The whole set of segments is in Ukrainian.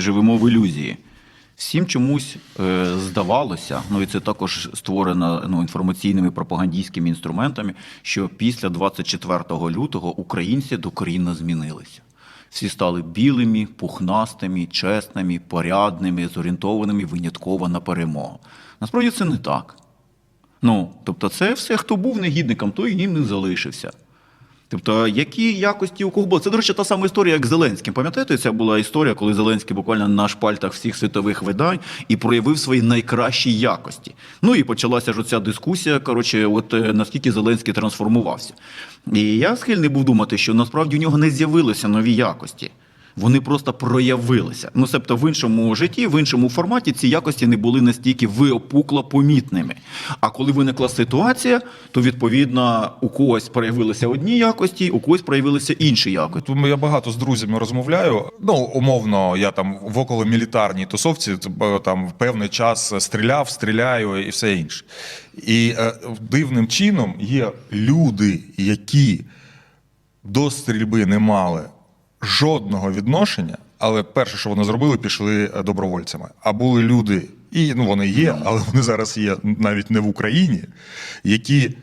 живемо в ілюзії. Всім чомусь е, здавалося, ну і це також створено ну, інформаційними пропагандистськими інструментами, що після 24 лютого українці докорінно змінилися. Всі стали білими, пухнастими, чесними, порядними, зорієнтованими винятково на перемогу. Насправді це не так. Ну, тобто, це все, хто був негідником, той їм не залишився. Тобто, які якості у кого були? Це, до речі, та сама історія, як з Зеленським. Пам'ятаєте, це була історія, коли Зеленський буквально на шпальтах всіх світових видань і проявив свої найкращі якості. Ну і почалася ж оця дискусія, коротше, от е, наскільки Зеленський трансформувався. І я схильний був думати, що насправді у нього не з'явилися нові якості. Вони просто проявилися. Ну, себто в іншому житті, в іншому форматі ці якості не були настільки виопукло помітними. А коли виникла ситуація, то відповідно у когось проявилися одні якості, у когось проявилися інші якості. Тут я багато з друзями розмовляю. Ну, умовно, я там в околомілітарній тусовці т- там в певний час стріляв, стріляю і все інше. І е, дивним чином є люди, які до стрільби не мали жодного відношення, але перше, що вони зробили, пішли е, добровольцями. А були люди, і ну вони є, але вони зараз є навіть не в Україні, які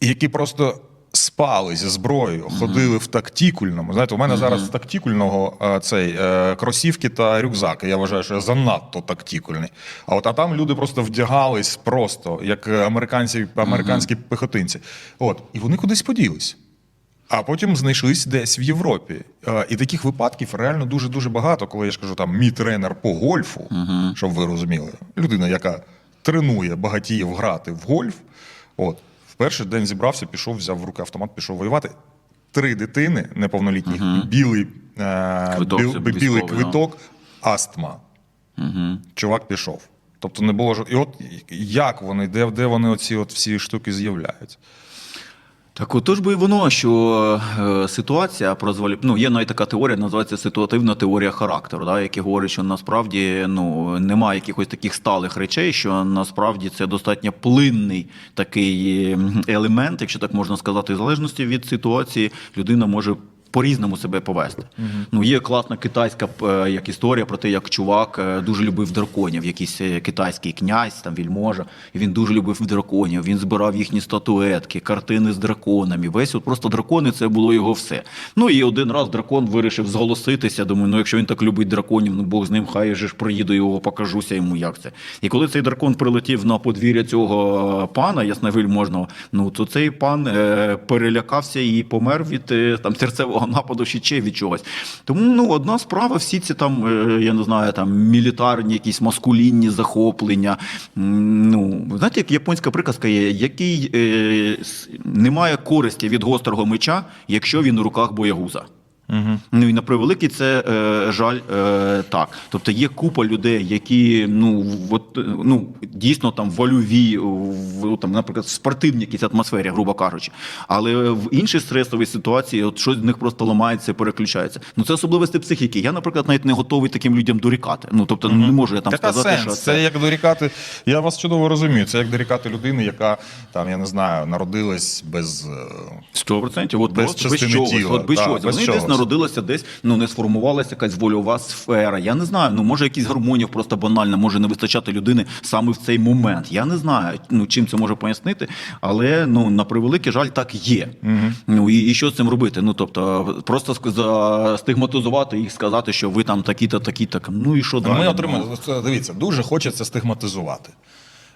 які просто спали зі зброєю, ходили в тактикульному. Знаєте, у мене зараз з тактикульного е, цей е, кросівки та рюкзак. Я вважаю, що я занадто тактикульний. А от а там люди просто вдягались просто, як американці, американські пехотинці. От, і вони кудись поділись. А потім знайшлись десь в Європі. Е, І таких випадків реально дуже дуже багато. Коли я ж кажу, там мій тренер по гольфу, щоб ви розуміли, людина, яка тренує багатіїв грати в гольф. От в перший день зібрався, пішов, взяв в руки автомат, пішов воювати. Три дитини неповнолітніх, білий, е, Квиток біл- білий військовий, да. квиток, астма. Чувак пішов. Тобто не було ж. І от як вони, де, де вони оці от всі штуки з'являються? Так отож би воно, що е, ситуація прозволі... ну, є навіть така теорія, називається ситуативна теорія характеру, да, яка говорить, що насправді ну, немає якихось таких сталих речей, що насправді це достатньо плинний такий елемент, якщо так можна сказати, в залежності від ситуації, людина може. По-різному себе повести. Ну, є класна китайська е, як історія про те, як чувак е, дуже любив драконів, якийсь е, китайський князь, там вільможа, і він дуже любив драконів. Він збирав їхні статуетки, картини з драконами. Весь от просто дракони це було його все. Ну і один раз дракон вирішив зголоситися. Думаю, ну якщо він так любить драконів, ну Бог з ним, хай я же ж проїду його, покажуся йому, як це. І коли цей дракон прилетів на подвір'я цього пана ясновельможного, ну то цей пан е, перелякався і помер від е, там серцевого нападу чи ще від чогось. Тому ну одна справа, всі ці там, е, я не знаю, там мілітарні, якісь маскулінні захоплення. Ну, знаєте, як японська приказка є, який е, с- немає користі від гострого меча, якщо він у руках боягуза. Ну і на превеликий це е, жаль е, так. Тобто є купа людей, які ну от, е, ну дійсно там вольові, в там, наприклад, в спортивній якійсь атмосфері, грубо кажучи. Але в іншій стресовій ситуації от щось з них просто ламається, переключається. Ну це особливості психіки. Я, наприклад, навіть не готовий таким людям дорікати. Ну тобто не можу я там Така сказати, сенс. що Це це як дорікати. Я вас чудово розумію. Це як дорікати людини, яка там, я не знаю, народилась без. е, 100%. От Без частини тіла, От без да, чогось. без Вони десь народилися, десь ну не сформувалася якась вольова сфера. Я не знаю. Ну може якісь гормонів просто банально може не вистачати людини саме в цей момент. Я не знаю, ну чим це може пояснити, але ну на превеликий жаль, так є. Ну і, і що з цим робити? Ну тобто, просто стигматизувати їх, сказати, що ви там такі-то, такі-то. Ну і що далі? Ми Ну, отримали. Це, Дивіться, дуже хочеться стигматизувати.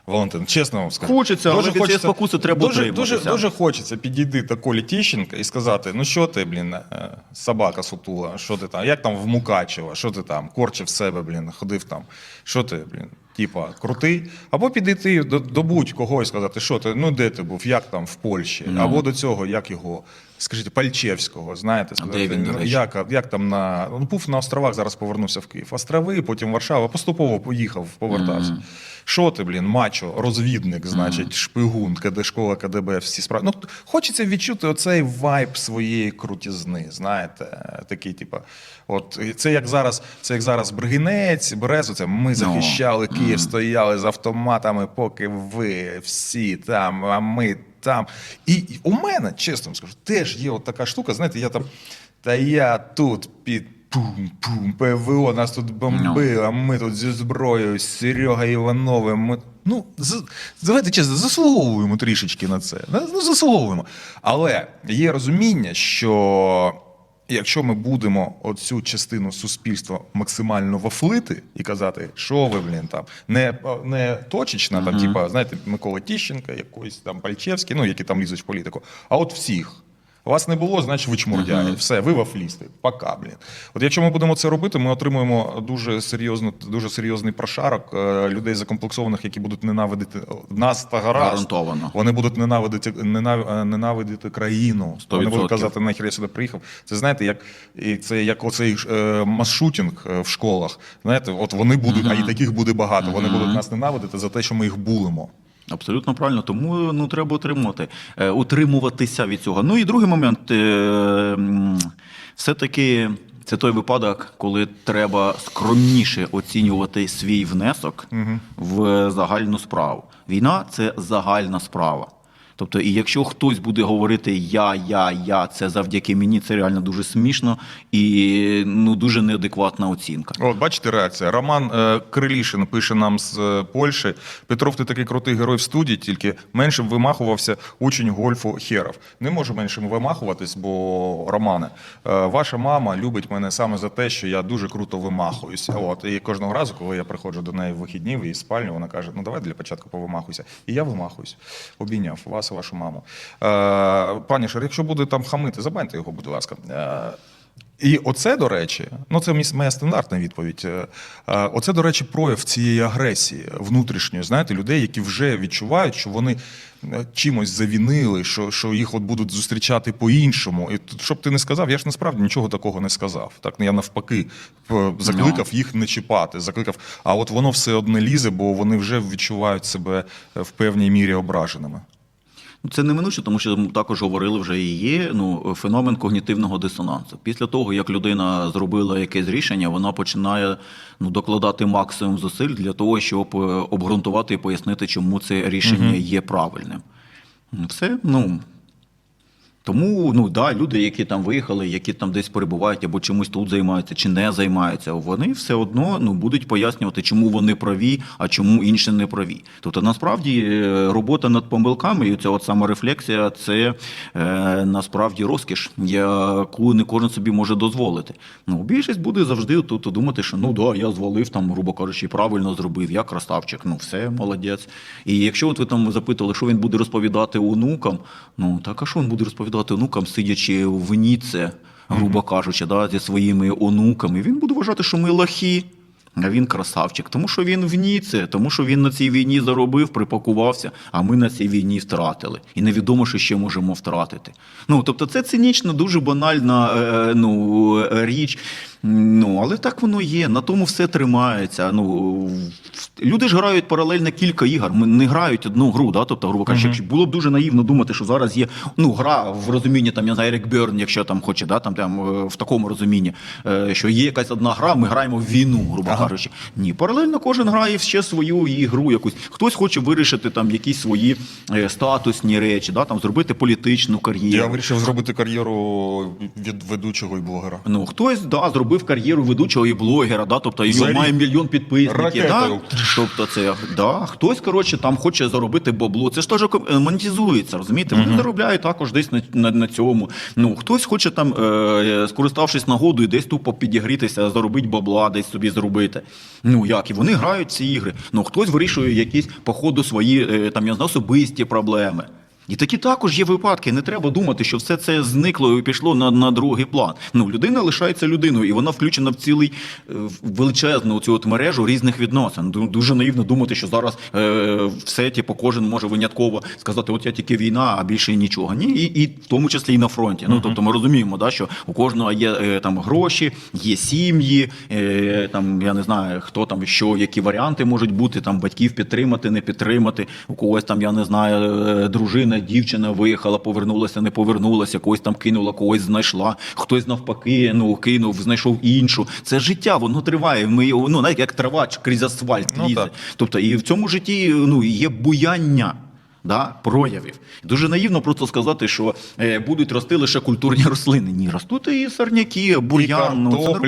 Валентин, чесно вам скажу. Хочеться, але від цієї спокуси треба дуже, дуже, дуже хочеться підійти до Колі Тіщенка і сказати: ну що ти, блін, е, собака сутула, що ти там, як там в Мукачева, що ти там, корчив себе, блін, ходив там, що ти, блін, типа, крутий. Або підійти до, до будь-кого і сказати, що ти, ну де ти був, як там в Польщі, або до цього, як його. Скажіть, Пальчевського, знаєте, сказати, він, ну, як, як там на ну, був на островах, зараз повернувся в Київ. Острови, потім Варшава, поступово поїхав, повертався. Що ти, блін, мачо, розвідник, значить, шпигун, КД школа, КДБ, всі справи. Ну, хочеться відчути оцей вайб своєї крутізни, знаєте, такий, типу, от це як зараз, це як зараз Бригинець, Березу, це ми захищали Київ, стояли з автоматами, поки ви всі там, а ми там. І, у мене, чесно скажу, теж є от така штука, знаєте, я там, та я тут під пум-пум, ПВО нас тут бомбило, ми тут зі зброєю, Серега Івановим. Ми... Ну, з... давайте чесно, заслуговуємо трішечки на це. Ну, заслуговуємо. Але є розуміння, що якщо ми будемо оцю частину суспільства максимально вафлити і казати, що ви, блін, там, не, не точечна, там, типа, знаєте, Микола Тіщенка, якийсь там Пальчевський, ну, які там лізуть в політику, а от всіх. Вас не було, значить ви чмурдяї. Все, ви вафлісти. Пока, блін. От якщо ми будемо це робити, ми отримуємо дуже серйозно, дуже серйозний прошарок е, людей закомплексованих, які будуть ненавидити нас та гаразд. Гарантовано. Вони будуть ненавидити, ненав, е, ненавидити країну. Вони 100%. будуть казати, нахер я сюди приїхав. Це знаєте, як і це як оцей е, масшутінг е, в школах. Знаєте, от вони будуть, а і таких буде багато. Вони будуть нас ненавидити за те, що ми їх булимо. Абсолютно правильно, тому ну треба утримувати, е, утримуватися від цього. Ну і другий момент, е, все-таки це той випадок, коли треба скромніше оцінювати свій внесок в загальну справу. Війна це загальна справа. Тобто, і якщо хтось буде говорити я, я, я, це завдяки мені, це реально дуже смішно і ну дуже неадекватна оцінка. От бачите реакція. Роман е, Крилішин пише нам з е, Польщі. Петров, ти такий крутий герой в студії, тільки менше вимахувався учень гольфу Херов. Не можу меншим вимахуватись, бо Романе, е, ваша мама любить мене саме за те, що я дуже круто вимахуюся. От і кожного разу, коли я приходжу до неї в вихідні, в її спальню, вона каже: Ну давай для початку повимахуйся. І я вимахуюсь. Обійняв вас і вашу маму. Е, пані Шер, якщо буде там хамити, забаньте його, будь ласка. Е, і оце, до речі, ну це моя стандартна відповідь. Е, Оце, до речі, прояв цієї агресії внутрішньої, знаєте, людей, які вже відчувають, що вони чимось завінили, що, що їх от будуть зустрічати по-іншому. І щоб ти не сказав, я ж насправді нічого такого не сказав. Так я навпаки закликав їх не чіпати, закликав. А от воно все одне лізе, бо вони вже відчувають себе в певній мірі ображеними. Ну, Це неминуче, тому що також говорили вже і є ну, феномен когнітивного дисонансу. Після того, як людина зробила якесь рішення, вона починає ну, докладати максимум зусиль для того, щоб е, обґрунтувати і пояснити, чому це рішення є правильним. Все, ну. Тому ну да, люди, які там виїхали, які там десь перебувають або чомусь тут займаються чи не займаються, вони все одно ну будуть пояснювати, чому вони праві, а чому інші не праві. Тобто, насправді е, робота над помилками і ця от саморефлексія це е, насправді розкіш, яку не кожен собі може дозволити. Ну більшість буде завжди тут думати, що ну да, я звалив там, грубо кажучи, правильно зробив, я красавчик, ну все, молодець. І якщо от ви там запитали, що він буде розповідати онукам, ну так а що він буде розповідати онукам, сидячи в Ніце, грубо кажучи, да, зі своїми онуками, він буде вважати, що ми лахі. А він красавчик, тому що він в Ніце, тому що він на цій війні заробив, припакувався, а ми на цій війні втратили. І невідомо, що ще можемо втратити. Ну тобто, це цинічна, дуже банальна е, ну, е, річ. Ну, але так воно є. На тому все тримається. Ну люди ж грають паралельно кілька ігор. Ми не грають одну гру, да? тобто, грубо кажучи, якщо було б дуже наївно думати, що зараз є ну гра в розумінні там я знаю, Ерік Бьорн, якщо там хоче, да, там, там е, в такому розумінні, е, що є якась одна гра, ми граємо в війну, грубо кажучи. Ні, паралельно кожен грає ще свою ігру якусь. Хтось хоче вирішити там якісь свої е, статусні речі, да, там зробити політичну кар'єру. Я вирішив зробити кар'єру від ведучого і блогера. Ну, хтось да, зробив кар'єру ведучого і блогера, да, тобто його має мільйон підписників. Да? Тобто це да, хтось, коротше, там хоче заробити бабло. Це ж теж ком- монетизується, розумієте? Вони заробляють також десь на, на, на цьому. Ну, хтось хоче там, е, скориставшись нагодою, десь тупо підігрітися, заробити бабла, десь собі зробити. Ну як, і вони грають ці ігри. Ну, хтось вирішує якісь, по ходу свої е, там, я знаю, особисті проблеми. І такі також є випадки. Не треба думати, що все це зникло і пішло на, на другий план. Ну, людина лишається людиною, і вона включена в цілий е, в величезну цю от мережу різних відносин. Ду- Дуже наївно думати, що зараз е, все, типу, кожен може винятково сказати, от я тільки війна, а більше нічого. Ні, і, і в тому числі і на фронті. Ну тобто ми розуміємо, да, що у кожного є е, там гроші, є сім'ї, е, там я не знаю, хто там що, які варіанти можуть бути, там батьків підтримати, не підтримати. У когось там, я не знаю, е, дружина, дівчина виїхала, повернулася, не повернулася, когось там кинула, когось знайшла, хтось навпаки, ну кинув, знайшов іншу. Це життя, воно триває. Ми його, ну навіть як трава крізь асфальт Ну, лізе. так. Тобто, і в цьому житті ну є буяння. да, проявів. Дуже наївно просто сказати, що е, будуть рости лише культурні рослини. Ні, ростуть і сорняки, бур'ян, ну це нормально.